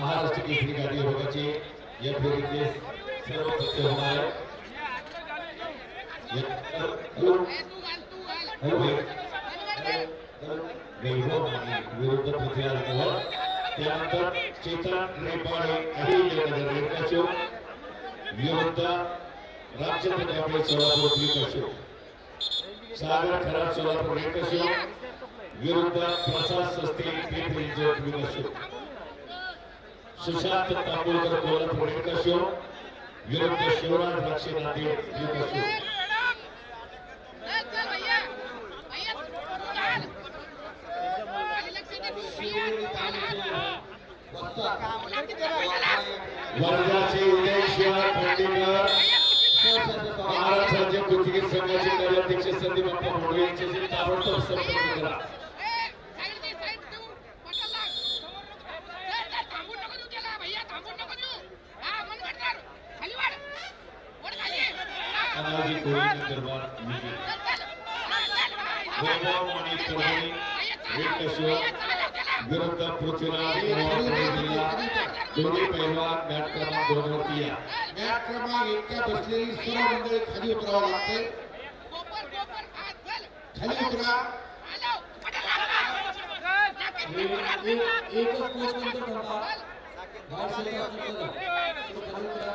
महाराष्ट्र केसरी गाडी विभागाचे या फेरीतले सर्व सत्य होणार. हो. वैभव आणि विरुद्ध पृथ्वीराज मोहोळ त्यानंतर चेतन रेपाळे अहिल्यानगर रेडकाशो विरुद्ध रामचंद्र कांबळे सोलापूर विकशो सागर खराब सोलापूर रेडकाशो विरुद्ध प्रसाद सस्ते पेपरी जोत विकशो सुशांत तांबोळकर कोल्हापूर रेडकाशो विरुद्ध शिवराज राक्षे नांदेड विकशो वर्गाचे उदय शिवाय खांडेकर महाराष्ट्र राज्य कुस्तीगीर संघाचे कार्याध्यक्ष संदीप बाप्पा मोडवे यांच्याशी ताबडतोब संपर्क करा. अनाजी कोळी दरबार म्युझिक वैभव मणी कडवणी रेडकाशो विरुद्ध पृथ्वीराज जिल्हा दोन्ही पैलवान मॅट क्रमांक दोन वरती या मॅट क्रमांक एकच्या बसलेली सर्व मंडळी खाली उतरावं लागते खाली उतरा एकच कोच नंतर ठरला बाहेर सगळं खाली उतरा.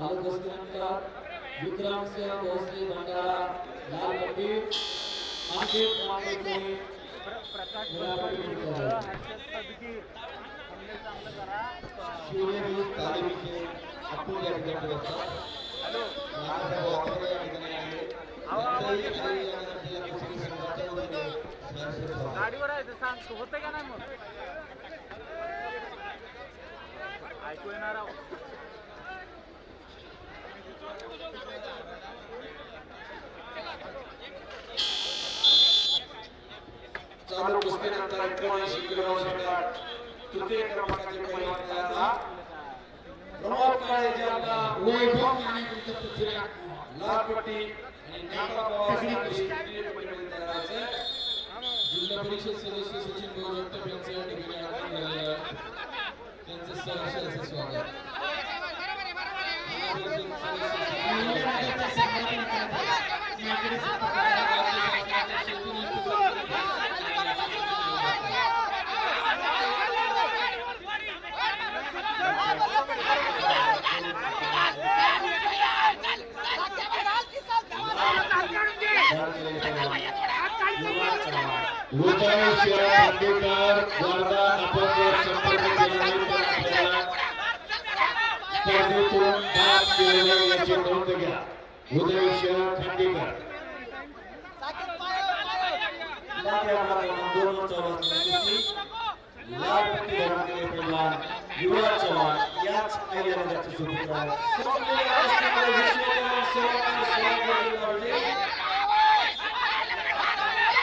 चालू कुस्तीनंतर विक्रम भोसले भंडारा लाल शिवनेरी अतुल या ठिकाणी असतात गाडीवर आहे सांग तू होते का नाही मग? ऐकू येणार आहोत चालू कुस्तीनंतर एकोणऐंशी किलो गट तृतीय क्रमांकाचे पैलवान तयारला प्रमोद काळेचे आता वैभव आणि विरुद्ध पृथ्वीराज लाल पट्टी आणि नाका पवार तयार. जिल्हा परिषद सदस्य सचिन भाऊ जगताप यांचं या ठिकाणी आगमन झालेलं आहे. त्यांचं सहर्ष युवराज चव्हाण याच अहिल्यानगरचे सुपुत्र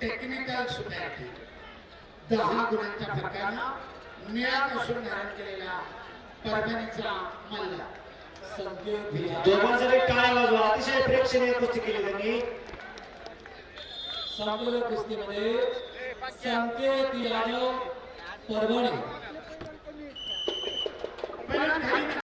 टेक्निकल सुनायटी दहा गुणांच्या फरकानं निळा कसून धारण केलेला परभणीचा मल्ला. दोघांसाठी टाळ्या वाजवा अतिशय प्रेक्षणीय कुस्ती केली त्यांनी. संपलेल्या कुस्तीमध्ये संकेत यादव परभणी.